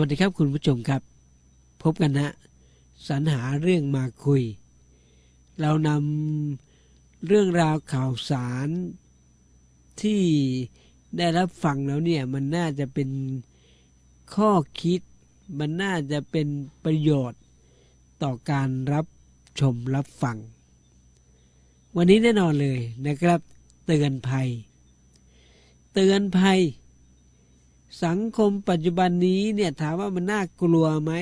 วัสดีครับคุณผู้ชมครับ พบกันนะสรรหาเรื่องมาคุย เรานำเรื่องราวข่าวสารที่ได้รับฟังแล้วเนี่ย มันน่าจะเป็นข้อคิด มันน่าจะเป็นประโยชน์ต่อการรับชมรับฟัง วันนี้แน่นอนเลยนะครับ เตือนภัย เตือนภัย สังคมปัจจุบันนี้เนี่ยถามว่ามันน่ากลัวไหม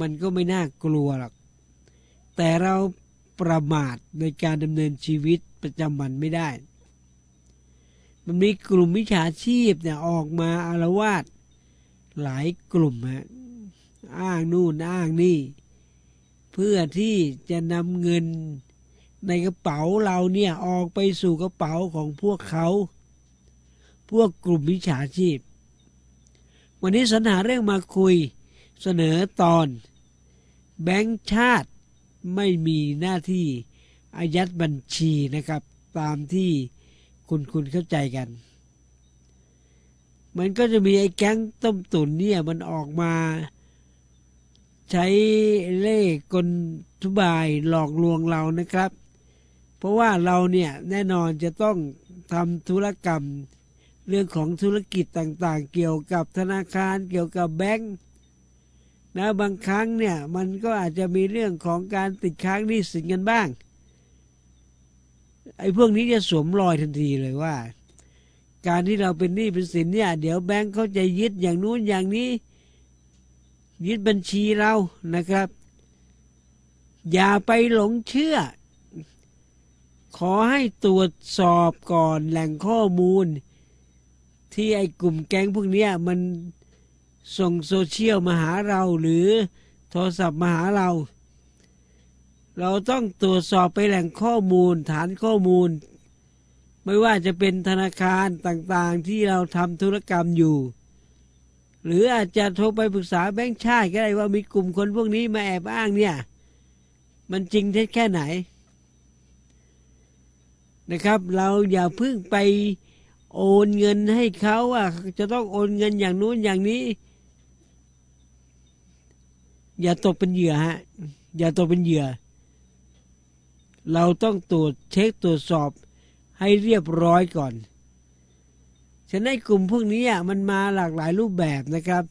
มันก็ไม่น่ากลัวหรอก แต่เราประมาทในการดำเนินชีวิตประจำวันไม่ได้ มันมีกลุ่มวิชาชีพเนี่ยออกมาอารวาสหลายกลุ่มฮะ อ้างนู่นอ้างนี่ เพื่อที่จะนำเงินในกระเป๋าเราเนี่ยออกไปสู่กระเป๋าของพวกเขา พวกกลุ่มวิชาชีพ วันนี้สรรหาเรื่องมาคุยเสนอตอน แบงค์ชาติไม่มีหน้าที่อายัดบัญชีนะครับ ตามที่คุณคุณเข้าใจกัน มันก็จะมีไอ้แก๊งต้มตุ๋นเนี่ยมันออกมาใช้เล่กลทุบายหลอกลวงเรานะครับ เพราะว่าเราเนี่ยแน่นอนจะต้องทำธุรกรรม เรื่องของธุรกิจต่างๆ เกี่ยวกับธนาคารเกี่ยวกับแบงค์นะบางครั้งเนี่ยมันก็อาจจะมีเรื่องของการติดค้างหนี้สินกันบ้าง ไอ้พวกนี้จะสวมรอยทันทีเลยว่า การที่เราเป็นหนี้เป็นสินเนี่ยเดี๋ยวแบงค์เขาจะยึดอย่างนู้นอย่างนี้ ยึดบัญชีเรานะครับ อย่าไปหลงเชื่อ ขอให้ตรวจสอบก่อนแหล่งข้อมูล ที่ไอ้กลุ่มแก๊งพวกเนี้ยมันส่งโซเชียลมาหาเราหรือโทรศัพท์มาหาเรา เราต้องตรวจสอบไปแหล่งข้อมูลฐานข้อมูล ไม่ว่าจะเป็นธนาคารต่างๆที่เราทำธุรกรรมอยู่ หรืออาจจะโทรไปปรึกษาแบงค์ชาติก็ได้ว่ามีกลุ่มคนพวกนี้มาแอบอ้างเนี่ย มันจริงเท็จแค่ไหนนะครับ เราอย่าเพิ่งไป โอนเงินให้เขาว่าจะต้องโอนเงินอย่างนู้นอย่างนี้ อย่าตกเป็นเหยื่อฮะ อย่าตกเป็นเหยื่อ เราต้องตรวจเช็คตรวจสอบให้เรียบร้อยก่อน ฉะนั้นกลุ่มพวกนี้อะมันมาหลากหลายรูปแบบนะครับ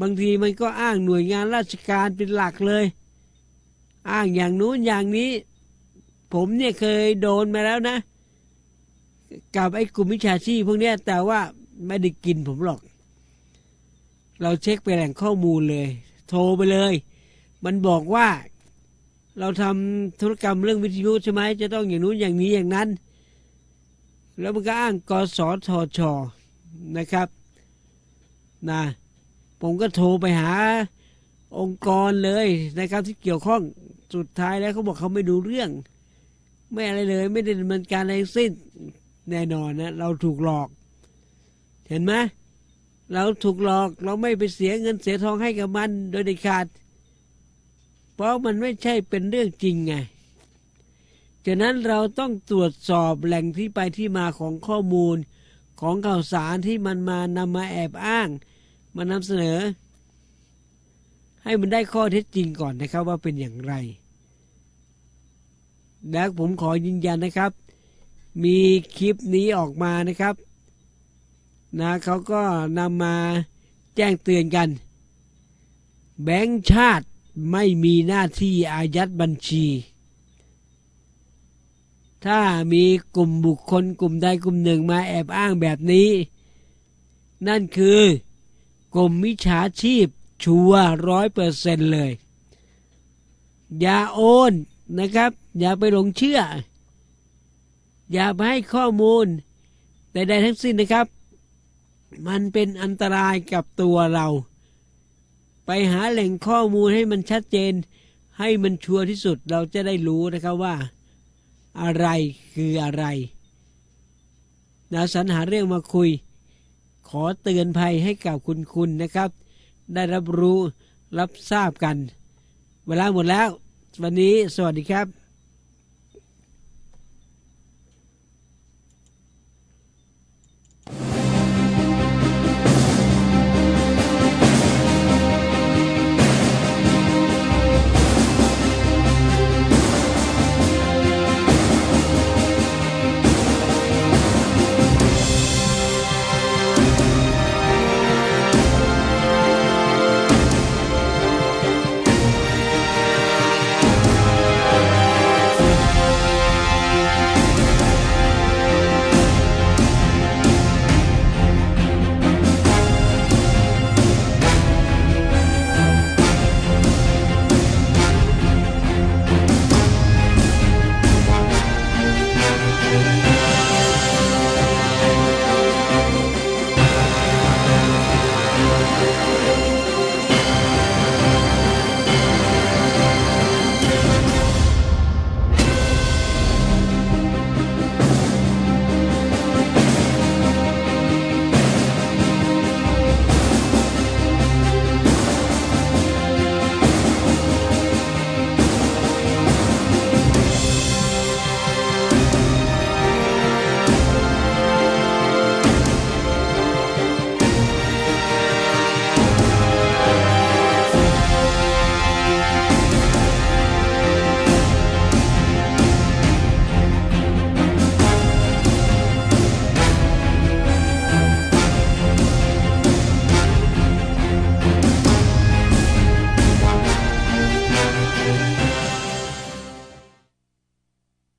บางทีมันก็อ้างหน่วยงานราชการเป็นหลักเลย อ้างอย่างนู้นอย่างนี้ ผมเนี่ยเคยโดนมาแล้วนะ กับไอ้กลุ่มวิชาชีพพวกเนี้ยแต่ว่าไม่ได้กินผมหรอก เราเช็คไปแหล่งข้อมูลเลย โทรไปเลย มันบอกว่า เราทำธุรกรรมเรื่องวิทยุใช่ไหมจะต้องอย่างนู้นอย่างนี้อย่างนั้น แล้วมันก็อ้างกสทชนะครับนะผมก็โทรไปหาองค์กรเลยนะครับที่เกี่ยวข้องสุดท้ายแล้วเขาบอกเขาไม่ดูเรื่อง ไม่อะไรเลย ไม่ได้ดำเนินการอะไรทั้งสิ้น แน่นอนนะเราถูกหลอก เห็นไหมเราถูกหลอกเราไม่ไปเสียเงินเสียทองให้กับมันโดยเด็ดขาด เพราะมันไม่ใช่เป็นเรื่องจริงไงฉะนั้นเราต้องตรวจสอบแหล่งที่ไปที่มาของข้อมูลของข่าวสารที่มันมานำมาแอบอ้าง มานำเสนอ ให้มันได้ข้อเท็จจริงก่อนนะครับว่าเป็นอย่างไร แล้วผมขอยืนยันนะครับ มีคลิปนี้ออกมานะครับนะเขาก็นำมาแจ้งเตือนกัน แบงค์ชาติไม่มีหน้าที่อายัดบัญชี ถ้ามีกลุ่มบุคคลกลุ่มใดกลุ่มหนึ่งมาแอบอ้างแบบนี้ นั่นคือกลุ่มมิจฉาชีพชัวร้อยเปอร์เซนเลย อย่าโอนนะครับ อย่าไปหลงเชื่อ อย่าไปให้ข้อมูลใดๆทั้งสิ้นนะครับ มันเป็นอันตรายกับตัวเรา ไปหาแหล่งข้อมูลให้มันชัดเจน ให้มันชัวร์ที่สุดเราจะได้รู้นะครับว่า อะไรคืออะไรนะสรรหาเรื่องมาคุย ขอเตือนภัยให้กับคุณคุณนะครับ ได้รับรู้รับทราบกัน เวลาหมดแล้ว วันนี้สวัสดีครับ